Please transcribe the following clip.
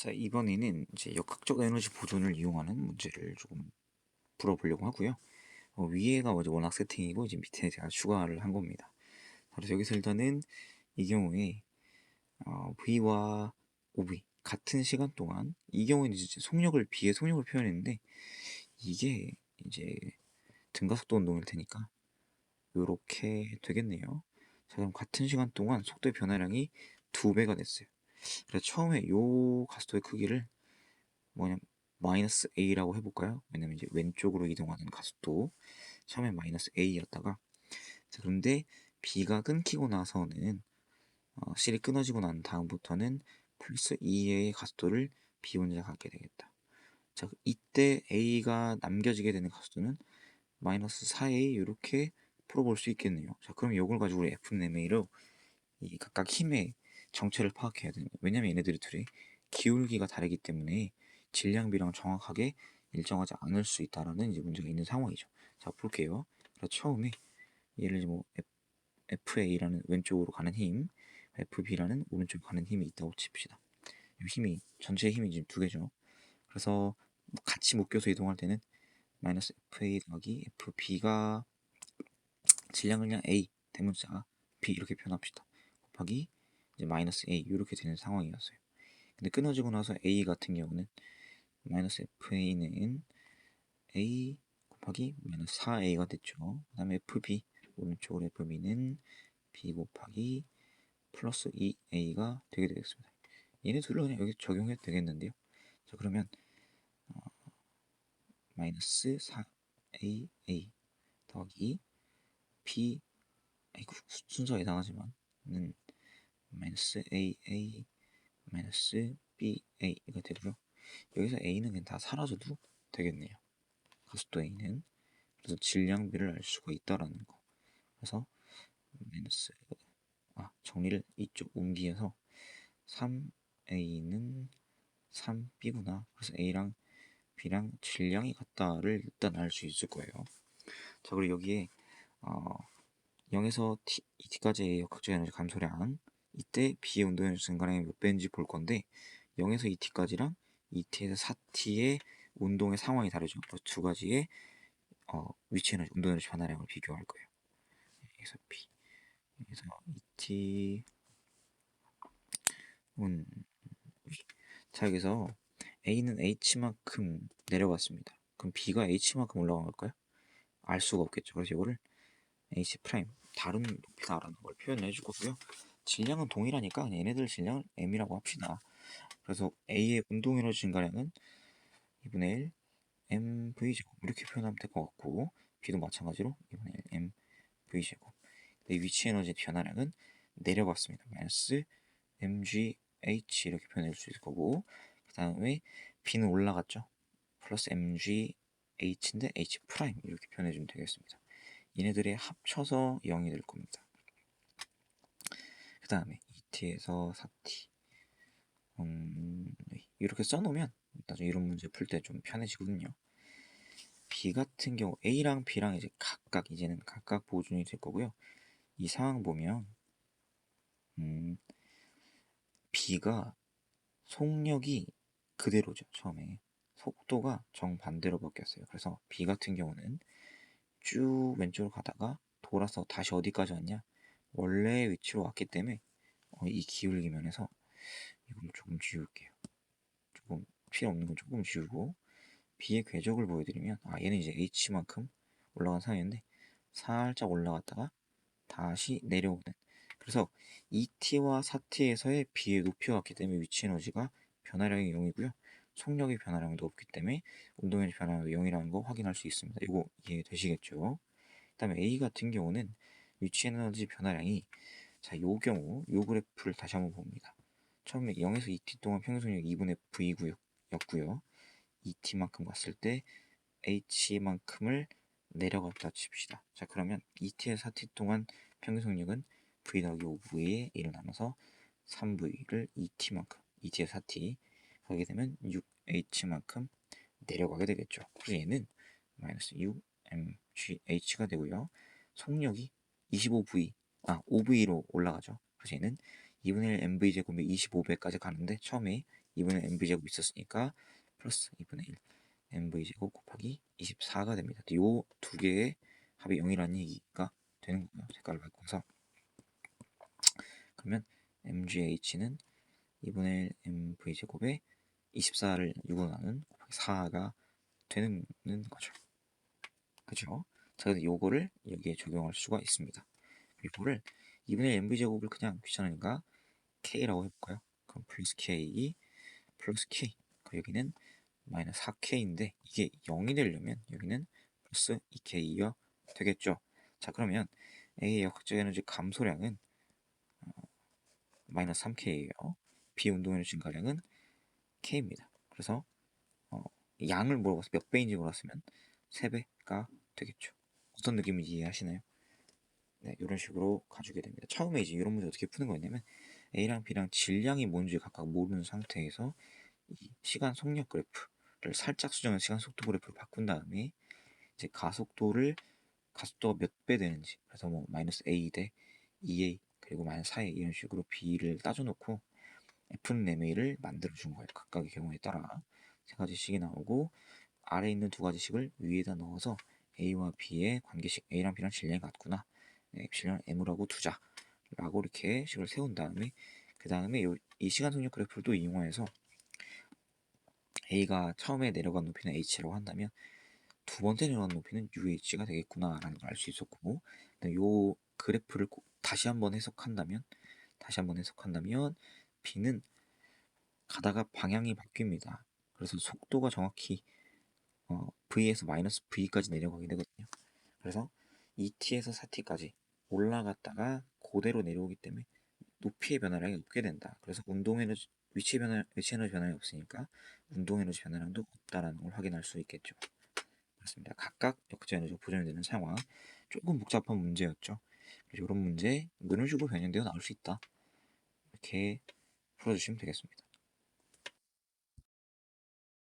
자, 이번에는 이제 역학적 에너지 보존을 이용하는 문제를 조금 풀어보려고 하고요. 어, 위에가 이제 워낙 세팅이고 이제 밑에 제가 추가를 한 겁니다. 그래서 여기서 일단은 이 경우에 어, V와 OV 같은 시간 동안 이 경우에는 이제 속력을 B의 속력을 표현했는데 이게 이제 등가속도 운동일 테니까 이렇게 되겠네요. 자, 그럼 같은 시간 동안 속도의 변화량이 두 배가 됐어요. 그래서 처음에 요 가속도의 크기를 뭐냐 마이너스 a라고 해볼까요? 왜냐면 이제 왼쪽으로 이동하는 가속도 처음에 마이너스 a였다가 자 그런데 b가 끊기고 나서는 어, C이 끊어지고 난 다음부터는 플러스 2의 가속도를 b 혼자 갖게 되겠다. 자 이때 a가 남겨지게 되는 가속도는 마이너스 4a 이렇게 풀어볼 수 있겠네요. 자 그럼 이걸 가지고 우리 F내메이로 이 각각 힘의 정체를 파악해야 됩니다. 왜냐면 얘네들이 둘이 기울기가 다르기 때문에 질량비랑 정확하게 일정하지 않을 수 있다라는 이제 문제가 있는 상황이죠. 자 볼게요. 그래서 처음에 얘를 뭐 FA라는 왼쪽으로 가는 힘, FB라는 오른쪽으로 가는 힘이 있다고 칩시다. 힘이 전체 힘이 지금 두 개죠. 그래서 같이 묶여서 이동할 때는 마이너스 FA 더하기 FB가 질량을 그냥 A 대문자 B 이렇게 표현합시다. 곱하기 이제 마이너스 A 이렇게 되는 상황이었어요. 근데 끊어지고 나서 A 같은 경우는 마이너스 FA는 A 곱하기 마이너스 4A가 됐죠. 그 다음에 FB 오른쪽으로 FB는 B 곱하기 플러스 2A가 되게 되겠습니다. 얘네 둘을 그냥 여기 적용해도 되겠는데요. 자 그러면 어, 마이너스 4AA 더하기 B 아이고 순서가 이상하지만 는 마이너스 AA 마이너스 BA가 되고요. 여기서 A는 그냥 다 사라져도 되겠네요. 가속도 A는 그래서 질량비를 알 수가 있다라는 거. 그래서 마이너스 아 정리를 이쪽 옮기해서 3A는 3B구나. 그래서 A랑 B랑 질량이 같다를 일단 알 수 있을 거예요. 자 그리고 여기에 어, 0에서 T, 2T까지의 역학적 에너지 감소량 이때 B의 운동 에너지 증가량이 몇 배인지 볼 건데 0에서 2T까지랑 2T에서 4T의 운동의 상황이 다르죠. 두 가지의 어, 위치 에너지, 운동 에너지 변화량을 비교할 거예요. 여기서 B, 여기서 2T 운 자, 여기서 A는 H만큼 내려갔습니다. 그럼 B가 H만큼 올라간 걸까요? 알 수가 없겠죠. 그래서 이거를 H 프라임 다른 높이다라는 걸 표현을 해줄 거고요. 질량은 동일하니까 그냥 얘네들 질량을 m이라고 합시다. 그래서 A의 운동 에너지 증가량은 2분의 1 mv 제곱 이렇게 표현하면 될 것 같고 B도 마찬가지로 2분의 1 mv 제곱 위치 에너지 변화량은 내려갔습니다. 마이너스 mgh 이렇게 표현할 수 있을 거고 그 다음에 B는 올라갔죠. 플러스 mgh 인데 h 프라임 이렇게 표현해 주면 되겠습니다. 얘네들이 합쳐서 0이 될 겁니다. 그 다음에 2t에서 4t 음, 이렇게 써놓으면 나중에 이런 문제 풀 때 좀 편해지거든요. B 같은 경우 A랑 B랑 이제 각각 이제는 각각 보존이 될 거고요. 이 상황 보면 음, B가 속력이 그대로죠. 처음에 속도가 정반대로 바뀌었어요. 그래서 B 같은 경우는 쭉 왼쪽으로 가다가 돌아서 다시 어디까지 왔냐? 원래 위치로 왔기 때문에 어, 이 기울기 면에서 이걸 조금 지울게요. 조금 필요 없는 건 조금 지우고 B의 궤적을 보여드리면 아 얘는 이제 H만큼 올라간 상황인데 살짝 올라갔다가 다시 내려오는 그래서 2T와 4T에서의 B의 높이가 같기 때문에 위치 에너지가 변화량이 0이고요. 속력의 변화량도 없기 때문에 운동의 변화량도 0이라는 거 확인할 수 있습니다. 이거 이해되시겠죠? 그 다음에 A 같은 경우는 위치 에너지 변화량이 자, 요 경우 요 그래프를 다시 한번 봅니다. 처음에 0에서 2t 동안 평균속력 2분의 v9였고요. 2t만큼 갔을 때 h만큼을 내려갔다 칩시다. 자 그러면 2t에서 4t 동안 평균속력은 v 더하기 5v에 1을 나눠서 3v를 2t만큼 2t에서 4t 가게 되면 6h만큼 내려가게 되겠죠. 그래서 얘는 마이너스 6mgh가 되고요. 속력이 25v, 아 5v로 올라가죠. 그래서 얘는 2분의 1 mv 제곱이 25배까지 가는데 처음에 2분의 1 mv 제곱 있었으니까 플러스 2분의 1 mv 제곱 곱하기 24가 됩니다. 요 두 개의 합이 0이라는 얘기가 되는 거고요. 색깔을 바꿔서 그러면 mgh는 2분의 1 mv 제곱에 24를 6으로 나눈 곱하기 4가 되는 거죠. 그죠? 자, 그래서 요거를 여기에 적용할 수가 있습니다. 이거를 2분의 1 mv 제곱을 그냥 귀찮으니까 k라고 해볼까요? 그럼 플러스 k 플러스 k 그 여기는 마이너스 4k인데 이게 0이 되려면 여기는 플러스 2k가 되겠죠. 자 그러면 A의 역학적 에너지 감소량은 어, 마이너스 3k예요. B 운동 에너지 증가량은 k입니다. 그래서 어, 양을 물어봐서 몇 배인지 물었으면 3배가 되겠죠. 어떤 느낌인지 이해하시나요? 네, 이런 식으로 가지게 됩니다. 처음에 이제 이런 문제 어떻게 푸는 거였냐면 A랑 B랑 질량이 뭔지 각각 모르는 상태에서 이 시간 속력 그래프를 살짝 수정해서 시간 속도 그래프로 바꾼 다음에 이제 가속도를 가속도가 몇 배 되는지 그래서 뭐 마이너스 A 대 2A 그리고 마이너스 4A 이런 식으로 B를 따져놓고 F는 MA를 만들어 준 거예요. 각각의 경우에 따라 세 가지씩이 나오고 아래에 있는 두 가지씩을 위에다 넣어서 A와 B의 관계식 A랑 B랑 질량이 같구나 네, 엡실론 M으로 두자 라고 이렇게 식을 세운 다음에 그 다음에 이 시간 속력 그래프를 또 이용해서 A가 처음에 내려간 높이는 H라고 한다면 두 번째 내려간 높이는 UH가 되겠구나라는 걸 알 수 있었고 이 그래프를 다시 한번 해석한다면 다시 한번 해석한다면 B는 가다가 방향이 바뀝니다. 그래서 속도가 정확히 어, V에서 마이너스 V까지 내려가게 되거든요. 그래서 2T에서 4T까지 올라갔다가 그대로 내려오기 때문에 높이의 변화량이 없게 된다. 그래서 운동 에너지 위치 변화 위치 에너지 변화가 없으니까 운동 에너지 변화량도 없다라는 걸 확인할 수 있겠죠. 그렇습니다. 각각 역자 에너지가 보존이 되는 상황. 조금 복잡한 문제였죠. 이런 문제 이런 식으로 변형되어 나올 수 있다. 이렇게 풀어주시면 되겠습니다.